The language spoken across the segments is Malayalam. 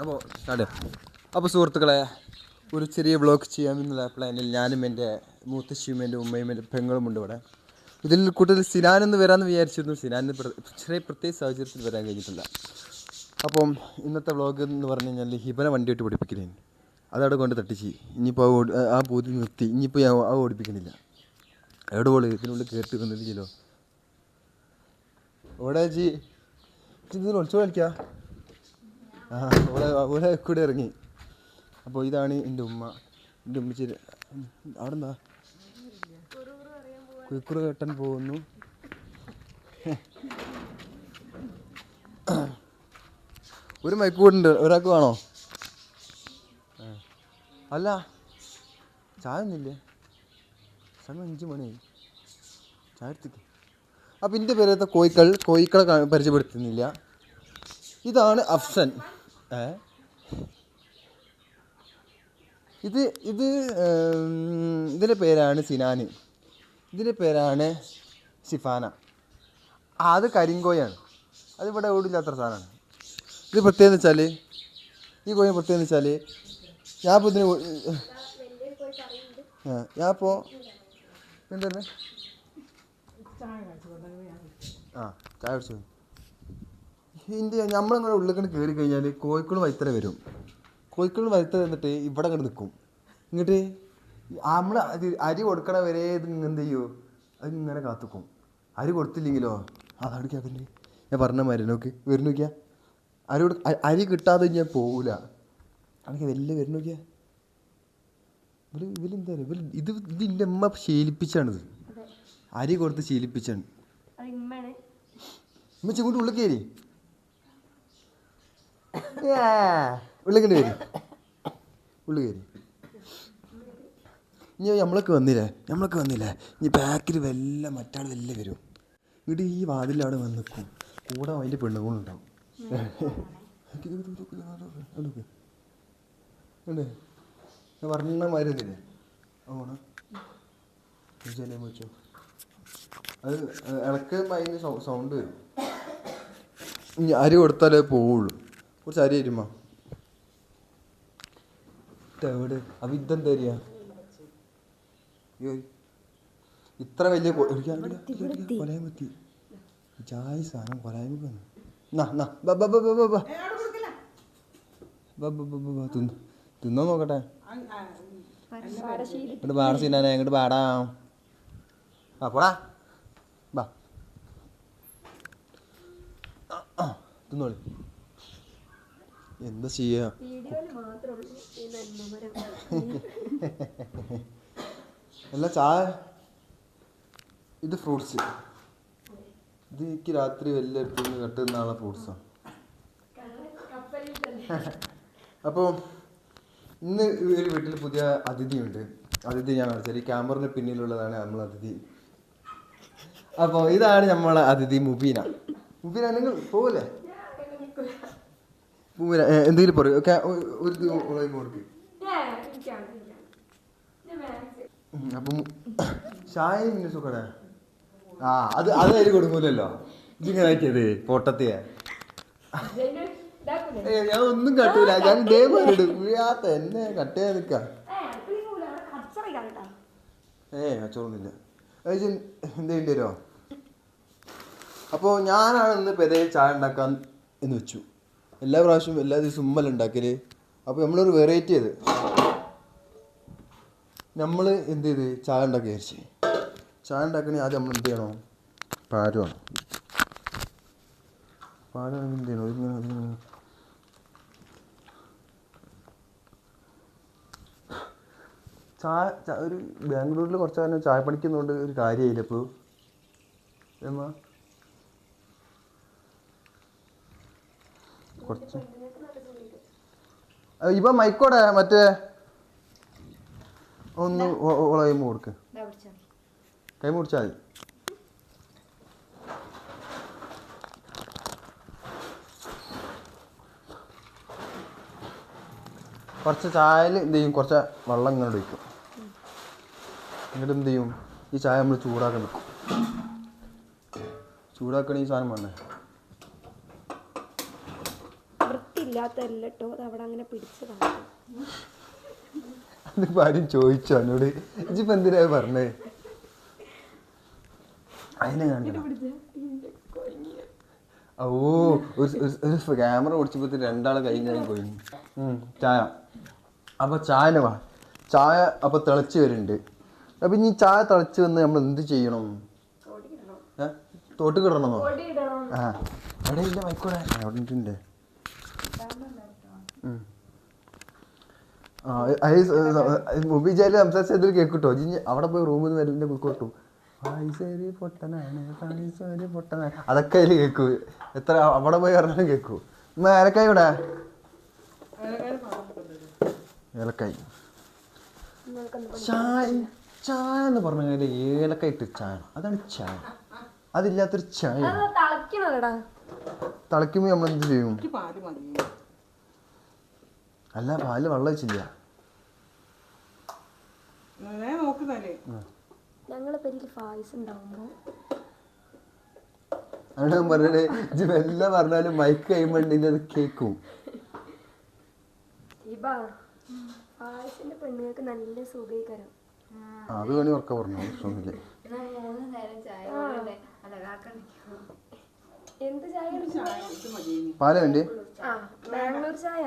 അപ്പോൾ സ്റ്റാർട്ട് അപ്പോൾ സുഹൃത്തുക്കളെ ഒരു ചെറിയ വ്ളോഗ് ചെയ്യാമെന്നുള്ള പ്ലാനിൽ ഞാനും എന്റെ മൂത്തശ്ശിയും എന്റെ ഉമ്മയും എന്റെ പെങ്ങളുമുണ്ട് ഇവിടെ. ഇതിൽ കൂടുതൽ സിനാൻ എന്ന് വരാമെന്ന് വിചാരിച്ചിരുന്നു. സിനാനിന് ചെറിയ പ്രത്യേക സാഹചര്യത്തിൽ വരാൻ കഴിഞ്ഞിട്ടില്ല. അപ്പം ഇന്നത്തെ വ്ളോഗ് എന്ന് പറഞ്ഞു കഴിഞ്ഞാൽ ഹിബനെ വണ്ടി ഇട്ട് പഠിപ്പിക്കുന്നതിന് അതവിടെ കൊണ്ട് തട്ടിച്ച്. ഇനിയിപ്പോൾ ആ ബോധി നിർത്തി. ഇനിയിപ്പോൾ ഞാൻ ആ ഓടിപ്പിക്കുന്നില്ല എവിടെ പോൾ ഇതിനുള്ളിൽ കയറ്റി വന്നില്ലല്ലോ ഓടെ ജി ഇതിന് ഒളിച്ചു കളിക്കാ ഓളെ ഓളെ കൂടെ ഇറങ്ങി. അപ്പോൾ ഇതാണ് എന്റെ ഉമ്മ. എന്റെ ഉമ്മച്ചി അവിടെ എന്താ കുഴിക്കുറ കെട്ടാൻ പോകുന്നു. ഒരു മൈക്ക് കൂടുണ്ട്. ഒരാൾക്ക് വേണോ? അല്ല ചായ ഒന്നുമില്ലേ? സമയം അഞ്ച് മണിയായി. ചായ എടുത്തിക്ക് അപ്പം എന്റെ പേരത്തെ കോയിക്കൾ കോയിക്കളെ പരിചയപ്പെടുത്തുന്നില്ല. ഇതാണ് അഫ്സൻ. ഇത് ഇത് ഇതിന്റെ പേരാണ് സിനാന്. ഇതിന്റെ പേരാണ് സിഫാന. അത് കരിങ്കോയാണ്. അതിവിടെ ഓടില്ലാത്ത സാധനമാണ്. ഇത് പ്രത്യേകത വെച്ചാൽ ഈ കോഴി പ്രത്യേകത വെച്ചാൽ ഞാൻ ഇപ്പോൾ ഇതിന് ഞാൻ ഇപ്പോൾ എന്താണ് ആ ചായ കുടിച്ചു. ഇതിന്റെ നമ്മളിങ്ങനെ ഉള്ളിൽ കണ്ട് കയറി കഴിഞ്ഞാൽ കോഴിക്കോട് വൈത്തല വരും. കോഴിക്കോട് വൈത്തല എന്നിട്ട് ഇവിടെ കണ്ട് നിൽക്കും എന്നിട്ട് നമ്മൾ അത് അരി കൊടുക്കണ വരെ ഇത് എന്ത് ചെയ്യോ? അത് ഇങ്ങനെ കാത്തുക്കും. അരി കൊടുത്തില്ലെങ്കിലോ? അതവിടെ കേൾക്കുന്നത് ഞാൻ പറഞ്ഞ മാതിരി നോക്ക്. വരും നോക്കിയാ. അരി കൊടു അരി കിട്ടാതെ ഞാൻ പോവില്ല അതൊക്കെ വലിയ വരും നോക്കിയാ. ഇവർ ഇവരെന്താ ഇവർ ഇത് ഇത് എന്റെ അമ്മ ശീലിപ്പിച്ചാണിത്. അരി കൊടുത്ത് ശീലിപ്പിച്ചാണ്. ഉമ്മച്ചി കൊണ്ട് ഉള്ളിൽ കയറി ഉള്ളിൽ വരും. ഉള്ളിൽ കയറി ഇനി നമ്മളൊക്കെ വന്നില്ലേ? നമ്മളൊക്കെ വന്നില്ലേ? ഇനി ബാക്കിൽ വല്ല മറ്റാൾ വല്ല വരും. ഇങ്ങോട്ട് ഈ വാതിൽ അവിടെ വന്ന് നിൽക്കും. കൂടെ അതിന്റെ പെണ്ണുങ്ങളുണ്ടാവും പറഞ്ഞ മാതിരി ഒന്നില്ലേ ഓണം. വെച്ചോ അത് ഇളക്ക് അതിന് സൗണ്ട് വരും. ഇനി അരി കൊടുത്താലേ പോവുള്ളൂ. കുറച്ച് അരി തരുമോ എവിടെ? അപ്പം ഇതെന്താ തരിക ഇത്ര വലിയ കൊ- ഒരു ക്യാ- ഇല്ല, ഇല്ല, ഇല്ല, കൊലയാൻ പറ്റി ചായ സാധനം കൊലയാൻ വന്നു. തിന്ന് തിന്നോ നോക്കട്ടെ. ഇങ്ങോട്ട് പാടാ സീനാനെ ഇങ്ങോട്ട് പാടാ. ആ പോടാ. ബാ. തിന്നോളി. എന്താ ചെയ്യാ? അല്ല ചായ? ഇത് ഫ്രൂട്ട്സ് ഇത് എനിക്ക് രാത്രി വലിയ അടുത്തുനിന്ന് കെട്ടുന്നാളെ ഫ്രൂട്ട്സാണ് അപ്പോൾ ഇന്ന് ഒരു വീട്ടിൽ പുതിയ അതിഥിയുണ്ട് അതിഥി ഞാൻ കാണിച്ചാൽ ഈ ക്യാമറിന് പിന്നിലുള്ളതാണ് നമ്മൾ അതിഥി. അപ്പോൾ ഇതാണ് നമ്മളെ അതിഥി മുബീന. മുബീന നിങ്ങൾ പോകല്ലേ ഏ, എന്തെങ്കിലും പറയൂ. ഒരു കൊടുക്ക് അപ്പം ചായ ഇങ്ങനെ സുഖട ആ അത് അത് അതിൽ കൊടുക്കൂലല്ലോ. ഇതിങ്ങനെ ആക്കിയത് പൊട്ടത്തിയ. ഞാൻ ഒന്നും കട്ടൂല. ഞാൻ ഇടും. വീഴാത്ത എന്നെ കട്ട് ചെയ്യാൻ നിൽക്കാം ഏ അച്ചോറൊന്നുമില്ല എന്തേണ്ടി വരുമോ അപ്പോൾ ഞാനാണ് ഇന്ന് പെതയിൽ ചായ ഉണ്ടാക്കാൻ എന്ന് വെച്ചു. എല്ലാ പ്രാവശ്യവും എല്ലാ ദിവസവും ഉമ്മൽ ഉണ്ടാക്കൽ? അപ്പോൾ നമ്മളൊരു വെറൈറ്റി ചെയ്ത് നമ്മൾ എന്ത് ചെയ്ത്? ചായ ഉണ്ടാക്കി വിചാരിച്ച്. ചായ ഉണ്ടാക്കണേ ആദ്യം നമ്മൾ എന്ത് ചെയ്യണം? പാരമാണ് വേണം. പാലാണെങ്കിൽ എന്ത് ചെയ്യണം? ഇതിങ്ങനെ ചായ ഒരു ബാംഗ്ലൂരിൽ കുറച്ച് കാലം ചായ പണിക്കുന്നതുകൊണ്ട് ഒരു കാര്യമായില്ല ഇപ്പോൾ ഏമ്മ കുറച്ച്. ഇപ്പൊ മൈക്കോടെ മറ്റേ ഒന്ന് കൈമ കൊടുക്ക്. കൈ മുടിച്ചാൽ മതി. കുറച്ച് ചായയിൽ എന്ത് ചെയ്യും? കുറച്ച് വെള്ളം ഇങ്ങനെ ഒഴിക്കും. എന്നിട്ട് എന്ത് ചെയ്യും? ഈ ചായ നമ്മൾ ചൂടാക്കാൻ വെക്കും ചൂടാക്കണ ഈ സാധനം വേണ്ടേ? വൃത്തി ഇല്ലാത്തതല്ല കേട്ടോ അത് അവിടെ അങ്ങനെ പിടിച്ചതാണ്. അതിപ്പോ ആരും ചോദിച്ചു എന്നോട് ഇജിപ്പോ എന്തിനാ പറഞ്ഞേ? അതിനെ കണ്ടോ ഓ ഒരു ക്യാമറ ഓടിച്ചപ്പോ രണ്ടാളെ കൈ പോയി ഉം, ചായ. അപ്പൊ ചായ വാ. ചായ അപ്പൊ തിളച്ച് വരുന്നുണ്ട്. അപ്പൊ ഇനി ചായ തിളച്ച് വന്ന് നമ്മൾ എന്ത് ചെയ്യണം? തോട്ട് കിടണമെന്നോ ആ. അവിടെ ഇല്ല മൈക്കോടെ. അവിടെ ഉണ്ട് ആ മുബിജാൽ സംസാരിച്ചതിൽ കേൾക്കൂട്ടോ അവിടെ പോയി റൂമിൽ നിന്ന് വരലിന്റെ കേൾക്കോട്ടു പൈസരി പൊട്ടനാണ് പൈസരി പൊട്ടനാണ്. അതൊക്കെ അതിൽ കേൾക്കൂ എത്ര അവിടെ പോയി പറഞ്ഞാലും കേൾക്കൂ ഏലക്കായ ഇവിടെ? ഏലക്കായി. ചായ ചായ എന്ന് പറഞ്ഞു കഴിഞ്ഞാൽ ഏലക്കായ ഇട്ട് ചായ. അതാണ് ചായ. അതില്ലാത്തൊരു ചായ. അത് നമ്മൾ എന്ത് ചെയ്യും അല്ല പാൽ വെള്ളം വെച്ചില്ല പറഞ്ഞത്. ഇജ്ജ് മെല്ലെ പറഞ്ഞാലും മൈക്ക് അത് ഇബാ ഫായ്സിന്റെ പെണ്ണുങ്ങൾക്ക് നല്ല സുഖീകരം അത് വേണി ഉറക്ക പറഞ്ഞു പ്രശ്നമൊന്നുമില്ല. മൂന്ന് നേരം ചായ. എന്ത് ചായ. പാൽ വേണ്ടി? ആ ബാംഗ്ലൂർ ചായ.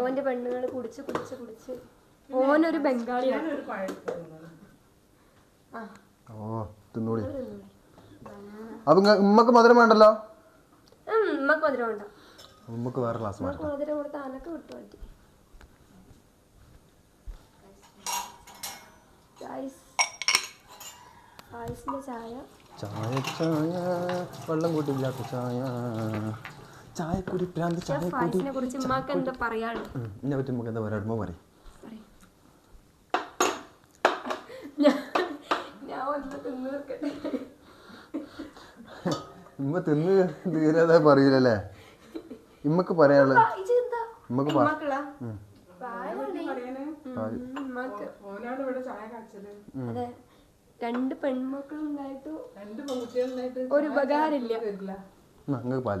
ഓന്റെ പെണ്ണുങ്ങൾ കുടിച്ച് കുടിച്ച് കുടിച്ച്. ഓനൊരു ബംഗാളിയാണ്. ഓ തിന്നോളി. അപ്പൊ ഉമ്മക്ക് മധുരം വേണ്ടല്ലോ? ഉമ്മക്ക് മധുരം വേണ്ട. ഉമ്മക്ക് വേറെ ക്ലാസ് മധുരം കൊടുത്ത് അനക്ക് വിട്ടു പറ്റി ഗൈസ് ഫായ്സിന്റെ ചായ. ചായ ചായ. വെള്ളം കൂട്ടില്ലാത്ത ചായ. ചായ കുടി പ്രാന്ത് ചായ കുടി ഫായ്സിനെ കുറിച്ച് ഉമ്മാക്ക് എന്താ പറയാൾ പറ്റി നമുക്ക് എന്താ പറയുക ഉമ്മ പറയും. ഞാൻ- ഞാൻ ഒന്ന് തിന്ന് തീരാതെ പറയൂലല്ലേ? ഇമ്മക്ക് പറയാനുള്ളത്. ഇതെന്താ ഉമ്മക്ക് രണ്ട് പെൺമക്കളും ഉണ്ടായിട്ട് രണ്ട് പെൺകുട്ടികളുണ്ടായിട്ട് ഒരു ഉപകാരമില്ല. പാൽ.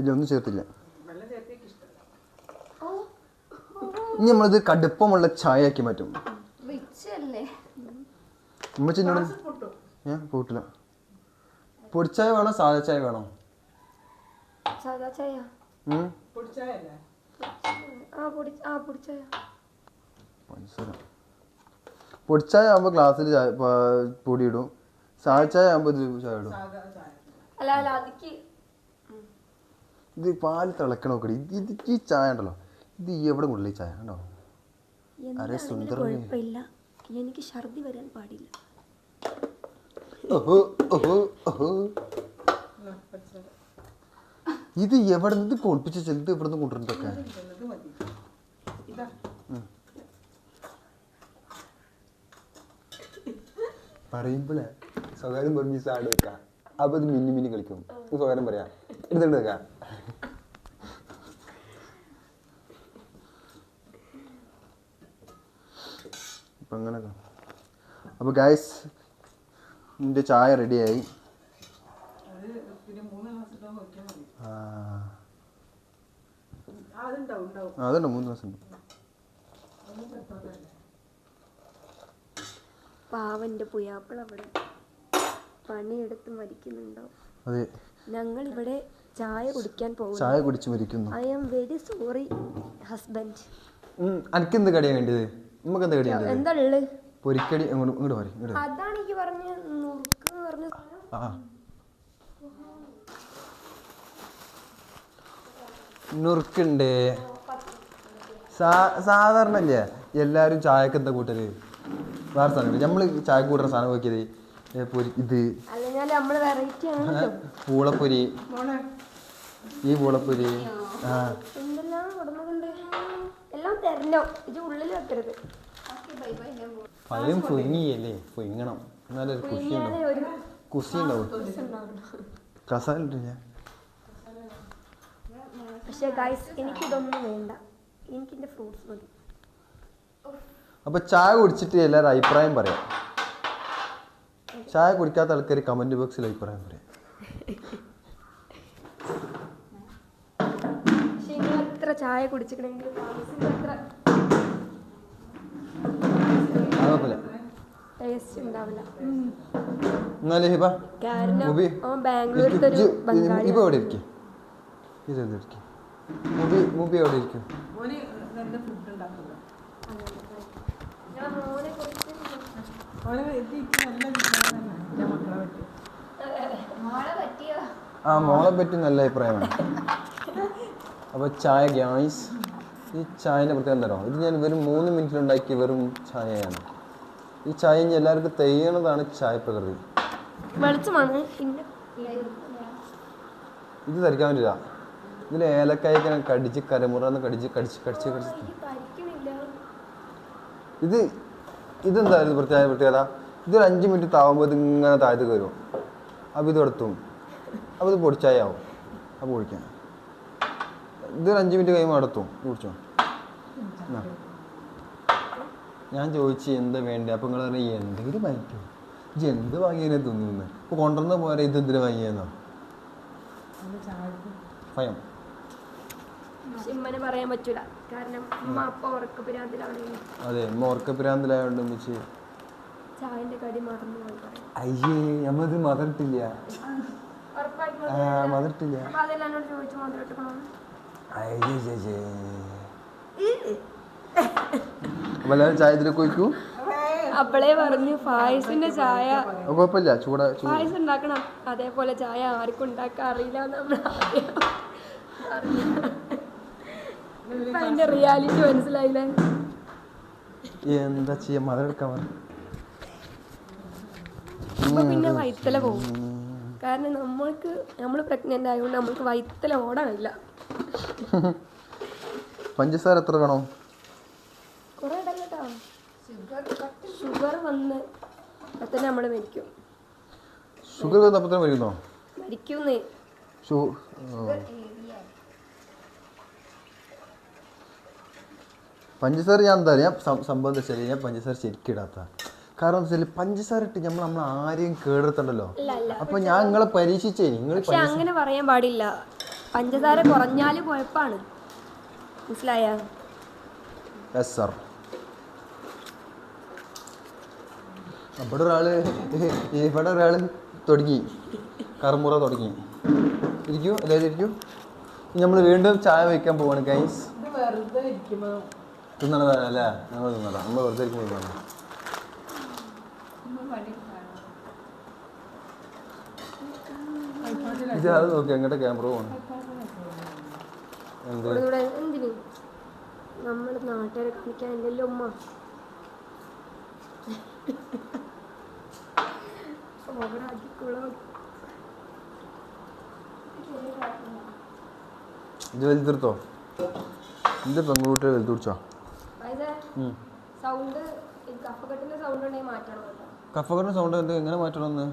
ഇതൊന്നും ചേർത്തില്ല. ഇനി നമ്മളിത് കടുപ്പമുള്ള ചായ ആക്കി മാറ്റും ഉമ്മച്ചിന്നോട് പൊട്ടും. ഞാൻ പോയിട്ടില്ല പൊടിച്ചായ വേണോ സാധാ ചായ വേണോ? സാധാ ചായ? ആ പൊടി ആ പൊടിച്ചായ. പഞ്ചസാര. പൊടിച്ചായ ആകുമ്പോൾ ഗ്ലാസ്സിൽ പൊടിയിടും പ- പൊടി ഇടും സാധാ ചായ ആകുമ്പോൾ ഇതിൽ ചായ ഇടും. അല്ല അല്ല അതിക്ക് ഇത് പാൽ തിളക്കണ നോക്കടി ഇത് ഈ ചായ ഉണ്ടല്ലോ. ഇത് എവിടെ ഈ ചായ ഉണ്ടോ? അരെ സുന്ദര. കുഴപ്പമില്ല. എനിക്ക് ഛർദി വരാൻ പാടില്ല. ഓഹോ ഓഹോ ഓഹോ. ഇത് എവിടെ നിന്ന് ഇത് പൊളിപ്പിച്ച ചെലുത് എവിടെ നിന്ന് കൊണ്ടുവരുന്നതൊക്കെ ഇത് മതി ഇതാ പറയുമ്പോഴേ സ്വകാര്യം പറഞ്ഞ് ഈ സാഡ് വെക്കാം അപ്പൊ ഇത് മിന്നി മിന്നി കളിക്കും. സ്വകാര്യം പറയാ. എടുത്തിട്ട് വെക്കാം അപ്പൊ അങ്ങനെ അപ്പൊ ഗായ്സ് എന്റെ ചായ റെഡിയായി അത് അതുണ്ട് മൂന്ന് ദിവസം ഉണ്ട്. പാവന്റെ പുയാപ്പിള അവിടെ പണിയെടുത്ത് മരിക്കുന്നുണ്ടോ? അതെ. ഞങ്ങൾ ഇവിടെ ചായ കുടിക്കാൻ പോകും ചായ കുടിച്ച് മരിക്കുന്നു. I am very sorry husband അനക്ക് എന്ത് കടിയാ വേണ്ടത്? നമുക്ക് എന്ത് കടിയാ വേണ്ടത്? എന്താ ഉള്ളത്? പൊരിക്കടി ഇങ്ങോട്ട് ഇങ്ങോട്ട് പറയും ഇങ്ങോട്ട്. അതാണ് എനിക്ക് പറഞ്ഞ നുറുക്ക് എന്ന് പറഞ്ഞ ആ നുറുക്കുണ്ട്. സാ സാധാരണ അല്ലേ എല്ലാരും ചായക്ക് എന്താ കൂട്ടൽ? വേറെ സാധനം നമ്മൾ ചായ കൂടുന്ന സാധനം നോക്കിയത് പൊരി ഇത്. പൂളപ്പൊരി. ഈ പൂളപ്പൊരി. ആ. എന്തെല്ലാം കൊടുക്കുന്നുണ്ട് എല്ലാം തരണോ. ഇത് ഉള്ളിൽ വെക്കരുത്. ഓക്കേ, ബൈ ബൈ, ഞാൻ പോകും. പഴം പൊങ്ങിയല്ലേ പൊങ്ങണം എന്നാലൊരു കുഷി കുഞ്ഞാതെ ഉണ്ടാവും. ഒരു കുഷി ഉണ്ടാവും. ഉണ്ടാവണം കസാല ഇട്ടില്ല പക്ഷെ ഗൈസ് എനിക്കിതൊന്നും വേണ്ട. എനിക്കിന്റെ ഫ്രൂട്ട്സ് മതി. അപ്പൊ ചായ കുടിച്ചിട്ട് എല്ലാവരും അഭിപ്രായം പറയാം. ചായ കുടിക്കാത്ത ആൾക്കാർ കമന്റ് ബോക്സിൽ അഭിപ്രായം പറയാം. ചായ കുടിച്ചിട്ടുണ്ടെങ്കിൽ ഇരിക്കും ഇതെന്ത് ഇരിക്കും മുബി മുബി എവിടെ ഇരിക്കും ഓന് നല്ല ഇത് എനിക്ക് എന്റെ മക്കളെ പറ്റി. ആ മോളെ പറ്റി നല്ല അഭിപ്രായമാണ്. അപ്പോൾ ചായ ഗ്യാസ് ഈ ചായന്റെ പ്രത്യേകം എന്താണോ ഇത് ഞാൻ വെറും മൂന്ന് മിനിറ്റിലുണ്ടാക്കിയ വെറും ചായയാണ്. ഈ ചായ ഇനി എല്ലാവർക്കും തെയ്യണതാണ് ചായ പ്രകൃതി. വെളിച്ചമാണ് ഇത് ധരിക്കാൻ പറ്റില്ല. ഇതിൽ ഏലക്കായ കടിച്ച് കരമുറന്ന് കടിച്ച് കടിച്ച് കടിച്ച് കടിച്ച് ഇത് ഇതെന്താ ഇത് പ്രത്യേക പ്രത്യേകത? ഇതൊരു അഞ്ച് മിനിറ്റ് താവുമ്പോൾ ഇത് ഇങ്ങനെ താഴത്തേക്ക് കയറും അപ്പോൾ ഇത് എടുത്തും. അപ്പോൾ ഇത് പൊടിച്ചായാവും. അപ്പോൾ കുടിക്കാം ഇതൊരു അഞ്ച് മിനിറ്റ് കഴിയുമ്പോൾ എടുത്തും കുടിച്ചോ. ഞാൻ ചോദിച്ച് എന്താ വേണ്ടത് അപ്പോൾ നിങ്ങൾ പറഞ്ഞാൽ എന്തെങ്കിലും വാങ്ങിക്കോ. ഇത് എന്ത് വാങ്ങിയതിനെ തിന്നു ഇപ്പോൾ കൊണ്ടുവന്ന പോലെ ഇത് എന്തിനു വാങ്ങിയെന്നോ? ഭയം. ഇമ്മനെ പറയാൻ പറ്റൂല. കാരണം അമ്മ അപ്പ ഉറക്ക അതെ അതെ മോർക്കപ്പിരാന്തിലായോണ്ട് മിച്ച് ചായന്റെ കടി മറന്നു പോയി അയ്യേ നമ്മത് മതിട്ടില്ല മതിട്ടില്ല ചോദിച്ചു ചായ അപ്പളേ പറഞ്ഞു ഫായസിന്റെ ചായ. കുഴപ്പമില്ല ചൂട പായസം ഉണ്ടാക്കണം. അതേപോലെ ചായ ആർക്കും ഉണ്ടാക്കാൻ അറിയില്ല. നമ്മൾ അതിന്റെ റിയാലിറ്റി മനസ്സിലായില്ലേ? എന്താ ചെയ്യാ? മദർ എടുക്കാൻ അപ്പൊ പിന്നെ വൈത്തല പോകും കാരണം നമ്മൾക്ക് നമ്മൾ പ്രഗ്നന്റ് ആയതുകൊണ്ട് നമ്മൾക്ക് വൈത്തല ഓടാനില്ല. പഞ്ചസാര എത്ര വേണം? കുറെ ഇടം കേട്ടോ ഷുഗർ വന്ന് അപ്പൊ തന്നെ നമ്മൾ മരിക്കും. ഷുഗർ വന്നപ്പോ വരുന്നോ മരിക്കുന്നേ? പഞ്ചസാര ഞാൻ എന്താ ഞാൻ സം- സംഭവം എന്താ വെച്ചാൽ ഞാൻ പഞ്ചസാര ശരിക്കും ഇടാത്ത. കാരണം എന്താ വെച്ചാൽ പഞ്ചസാര ഇട്ട് നമ്മൾ നമ്മൾ ആരെയും കേടെടുത്തണ്ടല്ലോ അപ്പൊ ഞാൻ നിങ്ങളെ പരീക്ഷിച്ചേ നിങ്ങൾ അങ്ങനെ പറയാൻ പാടില്ല. പഞ്ചസാര കുറഞ്ഞാൽ കുഴപ്പമാണ് മനസ്സിലായ? യെസ് സർ ഇവിടെ ഒരാൾ ഇവിടെ ഒരാൾ തുടങ്ങി. കറുമുറ തുടങ്ങി. ഇരിക്കൂ എല്ലാവരും ഇരിക്കൂ. നമ്മൾ വീണ്ടും ചായ വയ്ക്കാൻ പോവാണ് ഗൈസ് ഇത് വെറുതെ ഇരിക്കുമ്പോൾ തിന്നണതാണ് അല്ലേ? നമ്മൾ തിന്നണം. നമ്മൾ വെറുതെ ഇരിക്കുമ്പോൾ തിന്നണം. ഇത് അത് നോക്കി എങ്ങോട്ട് ക്യാമറ പോകണം എന്ത്? ഇവിടെ എന്തിനു? നമ്മൾ നാട്ടുകാരെ കാണിക്കാൻ എന്റെ ഉമ്മ? ഇത് വലുതിർത്തോ ഇത് പെൺകുട്ടിയെ വലുത് കുടിച്ചോ സൗണ്ട് കഫക്കെട്ടിന്റെ സൗണ്ട് ഉണ്ടെങ്കിൽ മാറ്റണം സൗണ്ട് എന്ത്? എങ്ങനെ മാറ്റണമെന്ന്?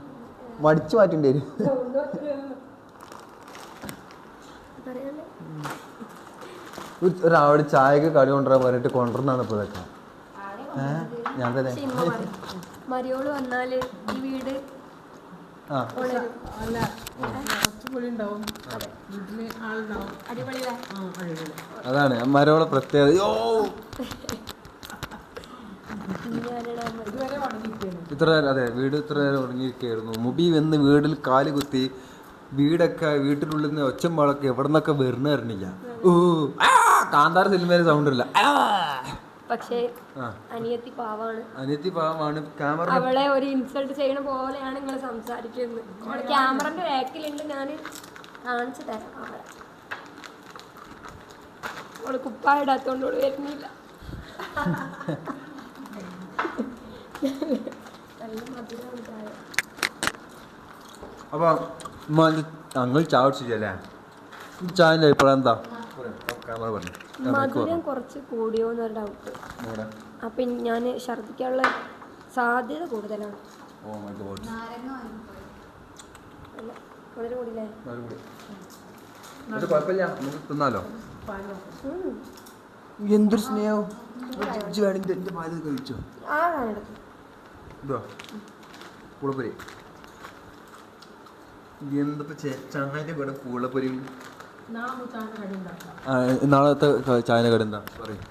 വടിച്ചു മാറ്റേണ്ടി വരും. ഒരാളോട് ചായക്ക് കടി കൊണ്ടുവരാൻ പറഞ്ഞിട്ട് കൊണ്ടുവന്നാണ് ഇപ്പോൾ ഇതൊക്കെ. ഞാൻ തന്നെ. മരിയോൾ വന്നാൽ ഈ വീട് അതാണ് മരോളെ പ്രത്യേകത യോ ഞാനാണ് അമ്മ ഇതുവരെ പണിയിരിക്കുന്നു ഇത്ര അതെ വീട് ഇത്ര നേരം ഉറങ്ങിയിരിക്കുകയായിരുന്നു മുബി വന്ന് വീടിൽ കാൽ കുത്തി വീടൊക്കെ വീട്ടിനുള്ളിൽ നിന്ന് ഒച്ചമ്പാളൊക്കെ എവിടെ നിന്നൊക്കെ വരുന്ന അറിഞ്ഞില്ല. ഓ ആ കാന്താര സിനിമയിലെ സൗണ്ട് ഇല്ല. പക്ഷേ അനിയത്തി പാവാണ്. അനിയത്തി പാവാണ്. ക്യാമറ അവളെ ഒരു ഇൻസൾട്ട് ചെയ്യണ പോലെയാണ് നിങ്ങൾ സംസാരിക്കുന്നത്. അവൾ ക്യാമറന്റെ ബാക്കിലുണ്ട് ഞാൻ കാണിച്ചു തരാം അവളെ. അവൾ കുപ്പായ ഇടാത്തോണ്ട് അവൾ വരുന്നില്ല. അപ്പൊ ഞങ്ങൾ ചായ കുടിച്ചില്ലേ ചായന്റെ അഭിപ്രായം എന്താ ക്യാമറ പറഞ്ഞു. മധുരം കുറച്ച് കൂടിയോ എന്നൊരു ഡൗട്ട് അപ്പൊ ഞാൻ ഛർദിക്കാനുള്ള സാധ്യത കൂടുതലാണ്. Oh my god. വളരെ കുഴപ്പമില്ല. നമുക്ക് തിന്നാലോ? പാലോ എന്തൊരു സ്നേഹം. ഇജ്ജ് വേണമെങ്കിൽ എന്റെ പാൽ കഴിച്ചോ? ആ കാണെടുത്തു ഇതോ പൂളപ്പൊരി. എന്തപ്പോ ചങ്ങാന്റെ കൂടെ പൂളപ്പൊരിയും? നാളത്തെ ചായന കടി എന്താ? പറയും.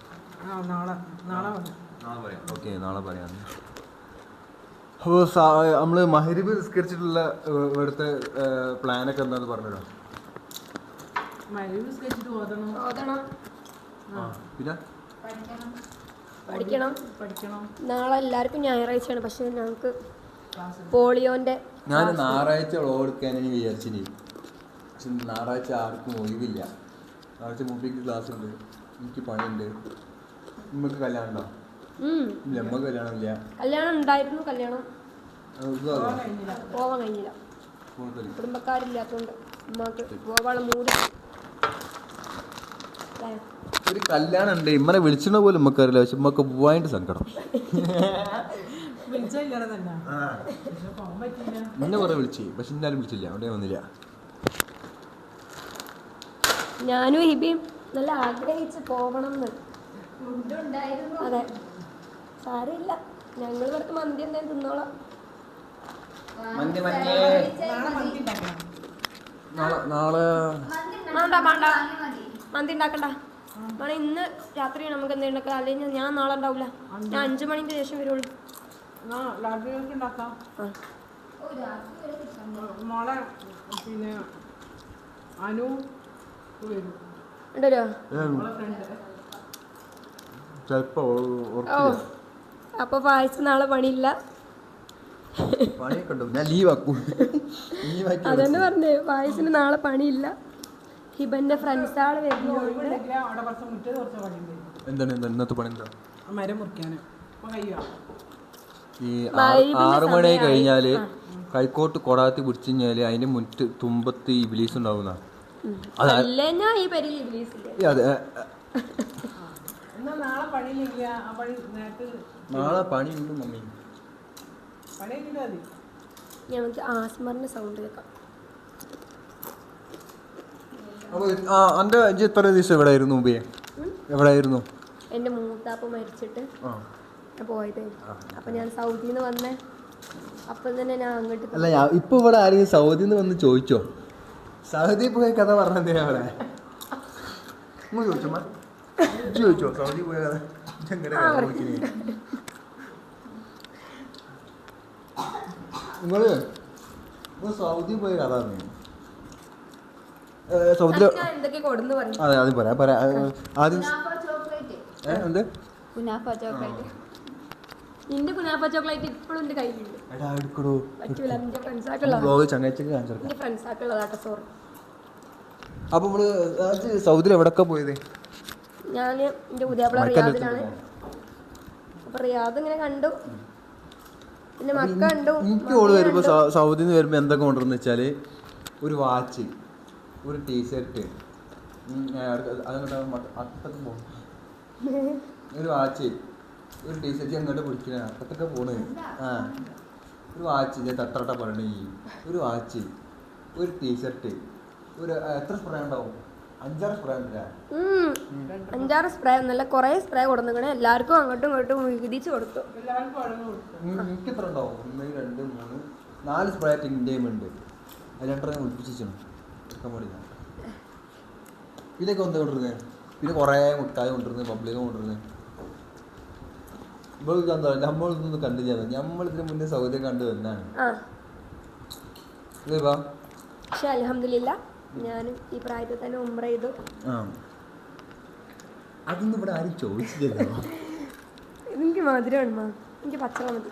ആ നാളെ നാളെ വന്നു നാളെ പറയാം. ഓക്കെ നാളെ പറയാം. അപ്പോൾ നമ്മൾ മഹരിബ് നിസ്കരിച്ചിട്ടുള്ള ഇവിടുത്തെ പ്ലാനൊക്കെ എന്താന്ന് പറഞ്ഞിടോ? പിന്നെ? പഠിക്കണം. പഠിക്കണം. നാളെ എല്ലാവർക്കും ഞായറാഴ്ചയാണ്. പക്ഷെ ഞങ്ങൾക്ക് പോളിയോന്റെ ഞാൻ ഞായറാഴ്ച ഓടിക്കാനാണ് വിചാരിച്ചിനി പക്ഷെ ഞായറാഴ്ച ആർക്കും ഒഴിവില്ല. ഞായറാഴ്ച മുമ്പിക്ക് ക്ലാസ് ഉണ്ട്. എനിക്ക് പണിയുണ്ട്. നമുക്ക് കല്യാണം ഉണ്ടോ. ഇല്ല നമുക്ക് കല്യാണം ഇല്ല. കല്യാണം ഉണ്ടായിരുന്നു കല്യാണം. പോവാൻ കഴിഞ്ഞില്ല. കുടുംബക്കാരില്ലാത്തോണ്ട് ഉമ്മാക്ക് പോവാനുള്ള അല്ലേ? ഒരു കല്യാണം ഉണ്ട്. ഇമ്മനെ വിളിച്ചിട്ട് പോലും നമുക്കറിയില്ല പക്ഷെ നമുക്ക് പോയിട്ട് സങ്കടം. നിന്നെ കൊറേ വിളിച്ചു പോകാൻ പറ്റിയില്ല എന്നെ കുറെ വിളിച്ച്. പക്ഷെ എന്നാലും വിളിച്ചില്ല. അവിടെ വന്നില്ല. ഞാനും ഹിബിയും നല്ല ആഗ്രഹിച്ച് പോകണം അതെ. സാരമില്ല. ഞങ്ങൾ ഇവിടുത്തെ മന്തി എന്തായാലും തിന്നോളാം. നാളെ നാളെ മന്തി ഉണ്ടാക്കണ്ട. വേണം ഇന്ന് രാത്രി നമുക്ക് എന്തെങ്കിലും അല്ലെങ്കിൽ ഞാൻ നാളെ ഉണ്ടാവില്ല ഞാൻ അഞ്ചു മണിന്റെ ശേഷം വരുള്ളൂ. മോളെ പിന്നെ അനു ഉണ്ടല്ലോ? അപ്പൊ പായസം നാളെ പണിയില്ല. അതന്നെ പറഞ്ഞേ പായസിന് നാളെ പണിയില്ല. ഹിബന്റെ ഫ്രണ്ട്സ് ആൾ വരുന്നുണ്ട് എന്താണ് ഇന്നത്തെ പണി എന്താ? മരം മുറിക്കാന് ഈ ആറു മണി സമയായി. കഴിഞ്ഞാൽ കൈക്കോട്ട് കൊടാത്തി പിടിച്ചു കഴിഞ്ഞാൽ അതിന്റെ മുറ്റ് തുമ്പത്ത് ഈ ബിലീസ് ഉണ്ടാവുന്ന നാളെ പണിയുണ്ട് മമ്മി. ഞങ്ങൾക്ക് ആസ്മറിന്റെ സൗണ്ട് കേൾക്കാം എന്റെ അഞ്ച് എത്ര ദിവസം എവിടെ ആയിരുന്നു മുമ്പേ? എവിടെ ആയിരുന്നു എന്റെ മൂത്താപ്പ മരിച്ചിട്ട്. ആ. ഞാൻ പോയത് അപ്പൊ ഞാൻ സൗദിയിൽ നിന്ന് വന്നേ. അപ്പൊ തന്നെ ഞാൻ അങ്ങോട്ട് അല്ല ഞാൻ ഇപ്പൊ ഇവിടെ ആരെങ്കിലും സൗദിന്ന് വന്ന് ചോദിച്ചോ? സൗദി പോയ കഥ പറഞ്ഞത് അവിടെ ചോദിച്ചോ ചോദിച്ചോ സൗദി പോയ കഥ? നിങ്ങൾ സൗദി പോയ കഥ പറഞ്ഞു. സൗദിയിൽ എന്തൊക്കെ കൊടുന്ന് പറഞ്ഞു? അതെ ആദ്യം പറയാം പറയാം. ആദ്യം എന്ത്? കുനാഫ ചോക്ലേറ്റ്. നിന്റെ കുനാഫ ചോക്ലേറ്റ് ഇപ്പോഴും എന്റെ കയ്യിലുണ്ട്. എടാ എടുക്കടോ. പറ്റൂല ബ്ലോഗ് എന്റെ ഫ്രണ്ട്സാക്കുള്ളതാട്ടോ സോറി അപ്പൊ നമ്മൾ അത് സൗദിയിൽ എവിടൊക്കെ പോയത്? ഞാൻ എന്റെ റിയാദിലാണ്. അപ്പൊ റിയാദ് ഇങ്ങനെ കണ്ടു. പിന്നെ മക്ക കണ്ടു. എനിക്ക് ഓൾ വരുമ്പോ എന്തൊക്കെ കൊണ്ടുവന്ന് വെച്ചാൽ ഒരു വാച്ച്. ഒരു ടീഷർട്ട്. അതങ്ങോട്ട് പോകും. ഒരു വാച്ച്. ഒരു ടീഷർട്ട് അങ്ങോട്ട് പിടിക്കണ. അപ്പത്തൊക്കെ പോണ്. ആ. ഒരു വാച്ച്. ഞാൻ തട്ടറട്ട പറയണ. ഒരു വാച്ച്. ഒരു ടീഷർട്ട്. ഒരു എത്ര സ്പ്രേ ഉണ്ടാവും? അഞ്ചാറ് സ്പ്രേ ഉണ്ടല്ലേ. അഞ്ചാറ് സ്പ്രേ. നല്ല കുറെ സ്പ്രേ കൊടുന്നിക്കണേ. എല്ലാവർക്കും അങ്ങോട്ടും ഇങ്ങോട്ടും വിധിച്ച് കൊടുത്തു. എനിക്ക് എത്ര ഉണ്ടാവും? ഒന്ന് രണ്ട് മൂന്ന് നാല് സ്പ്രേ ഇന്ത്യയും ഉണ്ട്. അത് രണ്ടെണ്ണം ഒളിപ്പിച്ചു പാടില്ല. ഇതൊക്കെ എന്താ കൊണ്ടിരുന്നത് പിന്നെ കുറേ മുട്ടായി കൊണ്ടിരുന്നത് പബ്ലിക് കൊണ്ടിരുന്നത് ഇവൾക്ക് എന്താ നമ്മളൊന്നും കണ്ടില്ല. നമ്മളിതിന് മുന്നേ സൗകര്യം കണ്ടു നമ്മൾ മുന്നേ പക്ഷെ അലഹമില്ല ഞാനും ഈ പ്രായത്തിൽ തന്നെ ഉമ്ര ചെയ്തു. ആ. അതൊന്നും ഇവിടെ ആരും ചോദിച്ചില്ല എനിക്ക് മധുരമാണ് എനിക്ക് പച്ചവ മതി.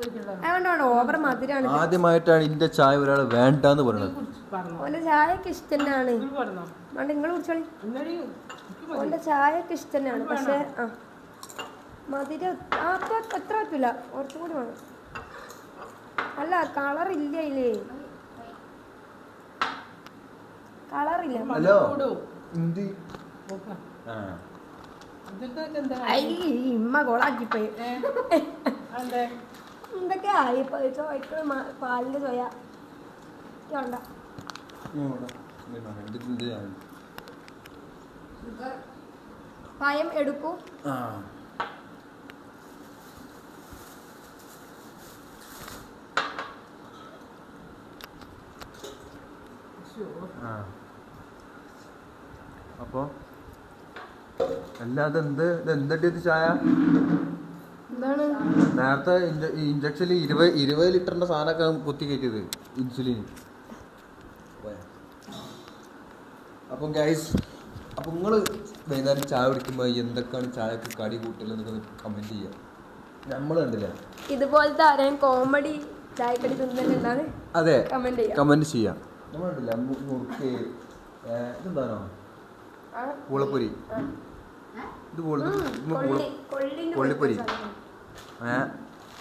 അതുകൊണ്ട് വേണ്ട ഓവർ മധുരമാണ് ആദ്യമായിട്ടാണ് ഇന്റെ ചായ ഒരാൾ വേണ്ടാന്ന് പറയുന്നത് പറഞ്ഞോ? ഓന്റെ ചായയൊക്കെ ഇഷ്ടം തന്നെയാണ് നിങ്ങൾ പറഞ്ഞോ? അതുകൊണ്ട് നിങ്ങൾ കുടിച്ചോളി. എന്നാലും ഓന്റെ ചായയൊക്കെ ഇഷ്ടം തന്നെയാണ് പക്ഷേ ആ. മധുരം അപ്പൊ എത്ര പറ്റില്ല കുറച്ചും കൂടി വേണം. അല്ല കളർ ഇല്ല ഇല്ലേ കളറില്ല ഹലോ? ഇമ്മ കോളാക്കിപ്പോയി എന്തൊക്കെ ചോയ വേണ്ട. പയം എടുക്കൂ. അപ്പോൾ അല്ലാതെ എന്ത് ഇത് എന്തട്ടി ചായ? നേരത്തെ ഇഞ്ചക്ഷനിൽ ഇരുപത് ഇരുപത് ലിറ്ററിന്റെ സാധനമൊക്കെ കുത്തി കയറ്റിയത് ഇൻസുലിൻ. അപ്പം ഗൈസ് അപ്പം നിങ്ങൾ വൈകുന്നേരം ചായ കുടിക്കുമ്പോൾ എന്തൊക്കെയാണ് ചായക്ക് കടി കൂട്ടലെന്നൊക്കെ കമന്റ് ചെയ്യാം. നമ്മൾ കണ്ടില്ല? ഇതുപോലത്തെ ആരെയും കോമഡി ചായക്കടി തിന്നുന്നുണ്ടാണ് അതെ കമന്റ് ചെയ്യാം. കമന്റ് ചെയ്യാം. നമ്മൾ കണ്ടില്ല മുറുക്ക് ഇതെന്താണോ? പൂളപ്പൊരി. ഇത് പൂള ഉം,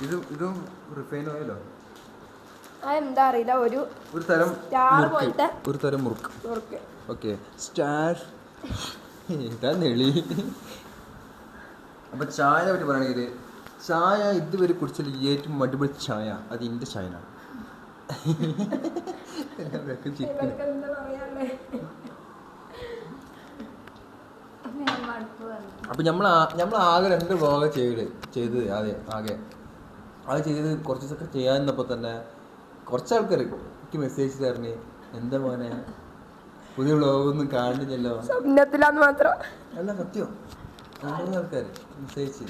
ഇത് ഇത് റിഫൈൻ ഓയിലോ? എന്താ അറിയില്ല ഒരു ഒരു തരം സ്റ്റാർ. പോലത്തെ ഒരു തരം മുറുക്ക്. മുറുക്ക്. ഓക്കെ. സ്റ്റാർ. ഇതാ നെളി. അപ്പൊ ചായ പറ്റി പറയുകയാണെങ്കിൽ ചായ ഇതുവരെ കുടിച്ചതിൽ ഏറ്റവും അടിപൊളി ചായ അത് എന്റെ ചായനാണ്. എല്ലാവർക്കും ചിക്കൻ ഇവർക്ക് എന്താ പറയാല്ലേ ഞാൻ മടുപ്പ് വന്നു അപ്പൊ നമ്മൾ നമ്മൾ ആകെ രണ്ട് വ്ളോഗ് ചെയ്ത് ചെയ്തത് ആദ്യം ആകെ. അത് ചെയ്ത് കുറച്ച് ദിവസമൊക്കെ ചെയ്യാനിന്നപ്പോൾ തന്നെ കുറച്ച് ആൾക്കാർ എനിക്ക് മെസ്സേജ് തരണേ എന്താ മോനെ? പുതിയ വ്ളോഗൊന്നും കാണുന്നില്ലല്ലോ സ്വപ്നത്തിലാന്ന് മാത്രം. അല്ല സത്യം. ആൾക്കാർ മെസ്സേജ്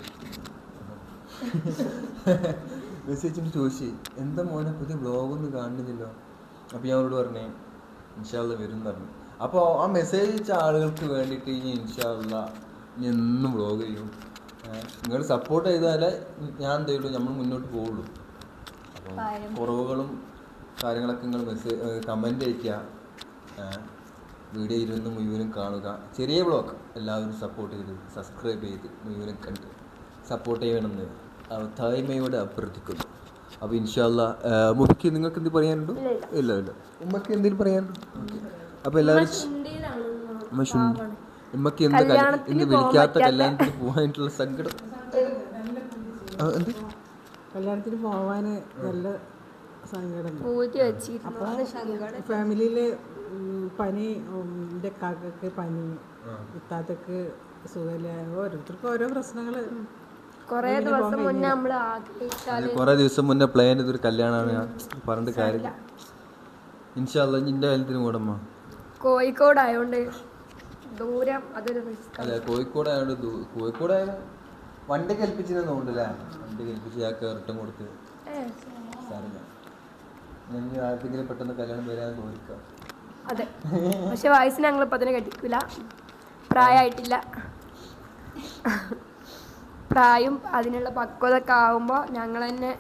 മെസ്സേജ് ചോദിച്ചു എന്താ മോനെ? പുതിയ വ്ളോഗൊന്നും കാണുന്നില്ലല്ലോ അപ്പോൾ ഞാൻ അവരോട് പറഞ്ഞേ ഇൻഷാല്ല വരും പറഞ്ഞു. അപ്പോൾ ആ മെസ്സേജ് അയച്ച ആളുകൾക്ക് വേണ്ടിയിട്ട് ഇനി ഇൻഷാല്ല എന്നും വ്ളോഗ് ചെയ്യും. നിങ്ങൾ സപ്പോർട്ട് ചെയ്താലേ ഞാൻ എന്ത് ചെയ്യുള്ളൂ നമ്മൾ മുന്നോട്ട് പോവുള്ളൂ. അപ്പം കുറവുകളും കാര്യങ്ങളൊക്കെ നിങ്ങൾ മെസ്സേജ് കമന്റ് അയയ്ക്കുക. വീഡിയോ ഇരുന്ന് മുഴുവനും കാണുക. ചെറിയ ബ്ലോഗ് എല്ലാവരും സപ്പോർട്ട് ചെയ്ത് സബ്സ്ക്രൈബ് ചെയ്ത് മുഴുവനും കണ്ട് സപ്പോർട്ട് ചെയ്യണമെന്ന് തായ്മയോട് അഭ്യർത്ഥിക്കുന്നു. അപ്പോൾ ഇൻഷാല്ല മുഖ്യ നിങ്ങൾക്ക് എന്ത് പറയാനുണ്ടോ? ഇല്ല, ഇല്ല. ഉമ്മക്ക് എന്തെങ്കിലും പറയാനുണ്ടോ? അപ്പോൾ എല്ലാവരും ഉമ്മ ശുണ്ട്. ഉമ്മക്ക് എന്ത് കല്യാണത്തിന് ഇന്ന് വിളിക്കാത്ത കല്യാണത്തിന് പോകാനായിട്ടുള്ള സങ്കടം? എന്ത്? കല്യാണത്തിന് പോവാന് നല്ല സങ്കടം. സങ്കടം. ഫാമിലിയിൽ പനി എന്റെ കാക്കക്ക് പനി ഇത്താത്തക്ക് സുഖമില്ല. ഓരോരുത്തർക്കും ഓരോ പ്രശ്നങ്ങൾ. കൊറേ ദിവസം മുന്നേ നമ്മൾ ആഗ്രഹിച്ചാൽ കുറേ ദിവസം മുന്നേ പ്ലാൻ ചെയ്തൊരു കല്യാണമാണ് ഞാൻ പറഞ്ഞിട്ട് കാര്യമില്ല ഇൻഷാല്ല നിന്റെ കല്യാണത്തിന് കൂടമ്മ കോഴിക്കോട് ആയതുകൊണ്ട് ദൂരം അതൊരു റിസ്ക് അതെ കോഴിക്കോട് ആയതുകൊണ്ട് കോഴിക്കോട് ആയ വണ്ടി കൽപ്പിച്ചിരുന്നു തോന്നുന്നില്ലേ വണ്ടി കൽപ്പിച്ച് ആ കയറിട്ടം കൊടുത്ത് സാറില്ല ഞാൻ ആർക്കെങ്കിലും പെട്ടെന്ന് കല്യാണം വരാൻ തോന്നിക്കാം അതെ. പക്ഷെ വയസ്സിന് ഞങ്ങൾ ഇപ്പൊ അതിനെ കെട്ടിക്കില്ല പ്രായമായിട്ടില്ല. പ്രായം അതിനുള്ള പക്വത ഒക്കെ ആവുമ്പോൾ ഞങ്ങൾ തന്നെ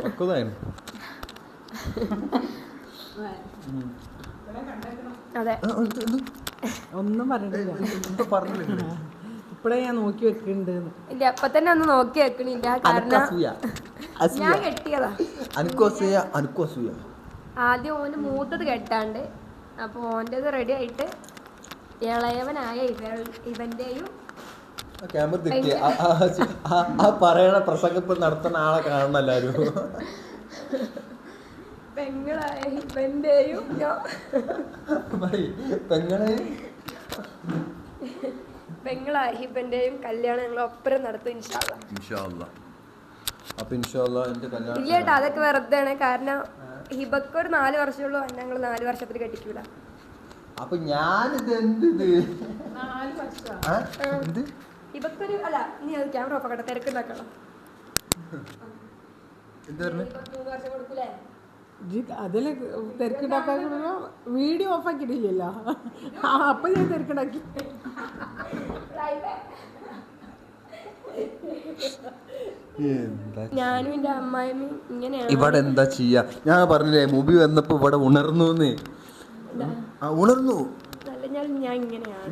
പക്വതായിരുന്നു. അതെ. ഒന്നും പറഞ്ഞില്ല ഇപ്പഴേ ഞാൻ നോക്കി വെക്കുന്നുണ്ട് ഇല്ല അപ്പൊ തന്നെ ഒന്ന് നോക്കി വെക്കണില്ല കാരണം ഞാൻ കെട്ടിയതാ. അനക്കസൂയ അനക്കസൂയ ആദ്യം ഓന് മൂത്തത് കെട്ടാണ്ട് അപ്പൊ ഓന്റെത് റെഡി ആയിട്ട് ഇളയവനായ ഇവ ഇവന്റെയും ക്യാമറ തെറ്റി ആ- പറയണ പ്രസംഗം നടത്തുന്ന ആളെ കാണണം എല്ലാരും പെങ്ങളായ. പെങ്ങളെ. പെങ്ങളായ ഇവന്റെയും കല്യാണം ഞങ്ങൾ ഒപ്പരം നടത്തും ഇൻഷാല്ല ഇൻഷാല്ല അപ്പൊ ഇൻഷാല്ല എന്റെ കല്യാണം ഇല്ലേട്ടാ അതൊക്കെ വെറുതെയാണ്. കാരണം ഹിബക്ക് ഒരു നാല് വർഷമുള്ളൂ ഞങ്ങൾ നാല് വർഷത്തിൽ കെട്ടിക്കൂല. അപ്പൊ ഞാനിത് എന്ത് ഇത്? ഹിബക്കൊരു അല്ല നീ അത് ക്യാമറ ഓഫ് ആക്കട്ടെ തിരക്കുണ്ടാക്കണം. എന്താ പറഞ്ഞു? മൂന്ന് വർഷം കൊടുക്കൂലേ? അതിൽ തിരക്കുണ്ടാക്കാൻ വീഡിയോ ഓഫാക്കിയിട്ടില്ലല്ലോ. ആ അപ്പം ഞാൻ തിരക്കുണ്ടാക്കി. ഞാനും ഇങ്ങനെയാണ്. ഇവിടെ എന്താ ചെയ്യാ? ഞാൻ പറഞ്ഞില്ലേ മുബി വന്നപ്പോ ഇവിടെ ഉണർന്നു. ഉണർന്നു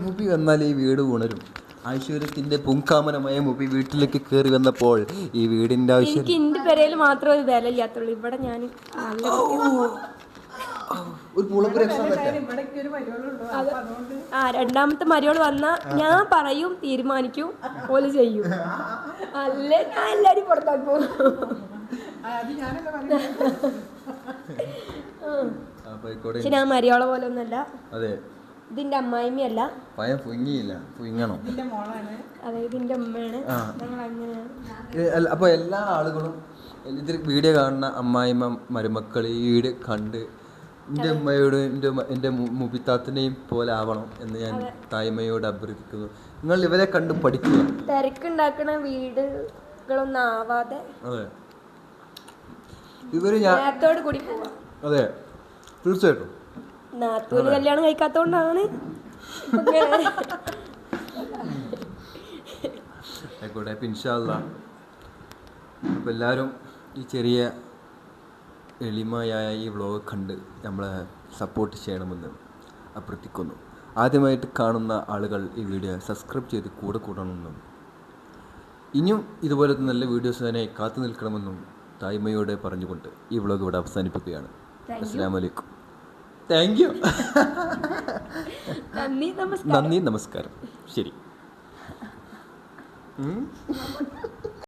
മുബി വന്നാൽ ഈ വീട് ഉണരും. ഐശ്വര്യത്തിന്റെ പുങ്കാമനമായ മുപ്പി വീട്ടിലേക്ക് കയറി വന്നപ്പോൾ ഈ വീടിന്റെ ആവശ്യം എനിക്ക് എന്റെ പെരയിൽ മാത്രമേ ഒരു വില ഇല്ലാത്തുള്ളൂ. ഇവിടെ ഞാൻ നല്ല ഒരു ആ രണ്ടാമത്തെ മരിയോൾ വന്ന ഞാൻ പറയും തീരുമാനിക്കും പോലെ ചെയ്യും. അല്ലേ? ഞാൻ എല്ലാരും പുറത്താക്കും. പക്ഷെ ഞാൻ മരിയോളെ പോലെ ഒന്നല്ല അതെ. ഇതിന്റെ അമ്മായിമ്മയല്ല. പയം പൊങ്ങിയില്ല പൊങ്ങണം ഇതിന്റെ ഞങ്ങൾ അങ്ങനെയാണ് അപ്പൊ എല്ലാ ആളുകളും ഇതിൽ വീഡിയോ കാണുന്ന അമ്മായിമ്മ മരുമക്കൾ ഈ വീഡിയോ കണ്ട് എന്റെ ഉമ്മയോട് എന്റെ എന്റെ എന്റെ മുബിത്താത്തിനെയും പോലെ ആവണം എന്ന് ഞാൻ തായ്മയോട് അഭ്യർത്ഥിക്കുന്നു. നിങ്ങൾ ഇവരെ കണ്ട് പഠിക്കുക. തിരക്കുണ്ടാക്കണ വീടുകളൊന്നും ആവാതെ അതെ. ഇവർ ഞാൻ നേരത്തോട് കൂടി പോവാം. അതെ. തീർച്ചയായിട്ടും. നാത്തൂര് കല്യാണം കഴിക്കാത്തോണ്ടാണ്. ആയിക്കോട്ടെ പിൻഷാല്ല അപ്പം എല്ലാവരും ഈ ചെറിയ എളിമയായ ഈ വ്ളോഗ് കണ്ട് നമ്മളെ സപ്പോർട്ട് ചെയ്യണമെന്ന് അഭ്യർത്ഥിക്കുന്നു. ആദ്യമായിട്ട് കാണുന്ന ആളുകൾ ഈ വീഡിയോ സബ്സ്ക്രൈബ് ചെയ്ത് കൂടെ കൂടണമെന്നും ഇനിയും ഇതുപോലത്തെ നല്ല വീഡിയോസ് തന്നെ കാത്തു നിൽക്കണമെന്നും തായ്മയോടെ പറഞ്ഞുകൊണ്ട് ഈ വ്ളോഗ് ഇവിടെ അവസാനിപ്പിക്കുകയാണ്. അസ്സാം വലൈക്കും താങ്ക് യു നന്ദി നമസ്കാരം. നന്ദി നമസ്കാരം. ശരി.